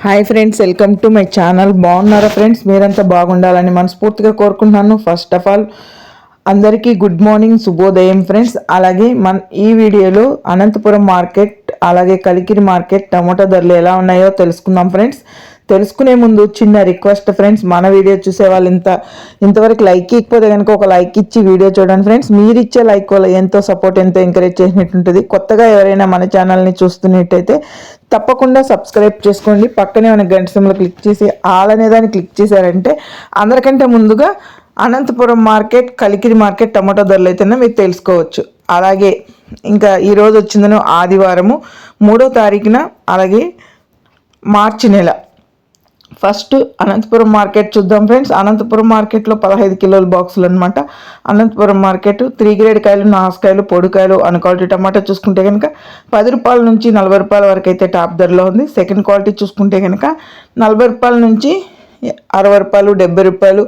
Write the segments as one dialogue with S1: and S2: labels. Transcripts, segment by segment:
S1: Hi friends welcome to my channel బాగున్నారా friends మీరంతా బాగుండాలని మనస్ఫూర్తిగా కోరుకుంటున్నాను. ఫస్ట్ ఆఫ్ ఆల్ అందరికీ గుడ్ మార్నింగ్ శుభోదయం ఫ్రెండ్స్ అలాగే మన ఈ వీడియోలో అనంతపురం మార్కెట్ అలాగే కలికిరి మార్కెట్ టమాటా ధరలు ఎలా ఉన్నాయో తెలుసుకుందాం ఫ్రెండ్స్ తెలుసుకునే ముందు చిన్న రిక్వెస్ట్ ఫ్రెండ్స్ మన వీడియో చూసే వాళ్ళు ఇంత ఇంతవరకు లైక్ ఇకపోతే కనుక ఒక లైక్ ఇచ్చి వీడియో చూడండి ఫ్రెండ్స్ మీరు ఇచ్చే లైక్ వల్ల ఎంతో సపోర్ట్ ఎంతో ఎంకరేజ్ చేసినట్టుంటుంది. కొత్తగా ఎవరైనా మన ఛానల్ని చూస్తున్నట్టయితే తప్పకుండా సబ్స్క్రైబ్ చేసుకోండి. పక్కనే మన గంట సింబల్ క్లిక్ చేసి ఆల్ అనే దాన్ని క్లిక్ చేశారంటే అందరికంటే ముందుగా Anantapuram market Kalikiri market tomato ధరలు అయితేనే మీరు తెలుసుకోవచ్చు. అలాగే ఇంకా ఈరోజు వచ్చిందను ఆదివారము మూడో తారీఖున అలాగే మార్చి నెల. ఫస్ట్ అనంతపురం మార్కెట్ చూద్దాం ఫ్రెండ్స్. అనంతపురం మార్కెట్లో పదహైదు కిలోల బాక్సులు అనమాట అనంతపురం మార్కెట్ త్రీ గ్రేడ్ కాయలు నాసుకాయలు పొడికాయలు అన్ క్వాలిటీ టమాటా చూసుకుంటే కనుక పది రూపాయల నుంచి నలభై రూపాయల వరకు అయితే టాప్ ధరలో ఉంది. సెకండ్ క్వాలిటీ చూసుకుంటే కనుక నలభై రూపాయల నుంచి అరవై రూపాయలు డెబ్బై రూపాయలు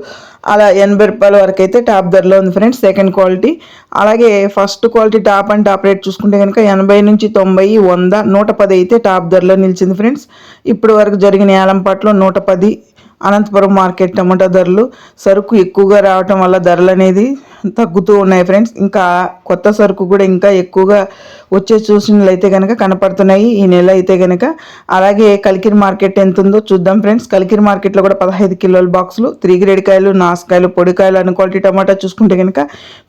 S1: అలా ఎనభై రూపాయల వరకు అయితే టాప్ ధరలో ఉంది ఫ్రెండ్స్ సెకండ్ క్వాలిటీ అలాగే first quality top and top rate చూసుకుంటే కనుక ఎనభై నుంచి తొంభై వంద నూట పది అయితే టాప్ ధరలో నిలిచింది ఫ్రెండ్స్. ఇప్పటి వరకు జరిగిన ఏలంపాట్లో నూట పది అనంతపురం మార్కెట్ టమాటా ధరలు సరుకు ఎక్కువగా రావటం వల్ల ధరలు అనేది తగ్గుతూ ఉన్నాయి ఫ్రెండ్స్. ఇంకా కొత్త సరుకు కూడా ఇంకా ఎక్కువగా వచ్చే సూచనలు అయితే కనుక కనపడుతున్నాయి. ఈ నెల అయితే కనుక అలాగే కలికిరి మార్కెట్ ఎంత ఉందో చూద్దాం ఫ్రెండ్స్. కలికిరి మార్కెట్లో కూడా పదహైదు కిలోల బాక్సులు త్రీ గ్రేడ్ కాయలు నాసుకాయలు పొడికాయలు అను క్వాలిటీ టమాటా చూసుకుంటే కనుక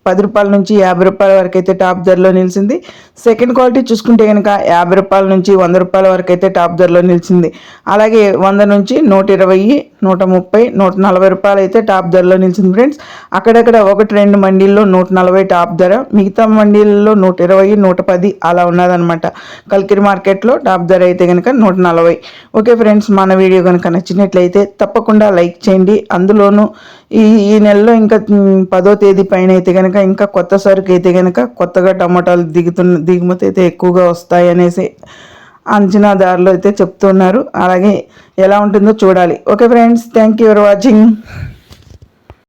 S1: పది రూపాయల నుంచి యాభై రూపాయల వరకు అయితే టాప్ ధరలో నిలిచింది. సెకండ్ క్వాలిటీ చూసుకుంటే కనుక యాభై రూపాయల నుంచి వంద రూపాయల వరకు అయితే టాప్ ధరలో నిలిచింది. అలాగే వంద నుంచి నూట ఇరవై నూట ముప్పై నూట నలభై రూపాయలు అయితే టాప్ ధరలో నిలిచింది ఫ్రెండ్స్. అక్కడక్కడ ఒకటి రెండు మండీల్లో నూట నలభై టాప్ ధర మిగతా మండీల్లో నూట ఇరవై నూట పది అలా ఉన్నదనమాట కల్కిరి మార్కెట్లో టాప్ ధర అయితే కనుక నూట నలభై. ఓకే ఫ్రెండ్స్ మన వీడియో కనుక నచ్చినట్లయితే తప్పకుండా లైక్ చేయండి. అందులోనూ ఈ ఈ నెలలో ఇంకా పదో తేదీ పైన అయితే కనుక ఇంకా కొత్త సరుకు అయితే కనుక కొత్తగా టమాటాలు దిగుతున్న దిగుమతి అయితే ఎక్కువగా వస్తాయి అనేసి అంచనాదారులు అయితే చెప్తున్నారు. అలాగే ఎలా ఉంటుందో చూడాలి. Okay friends thank you for watching.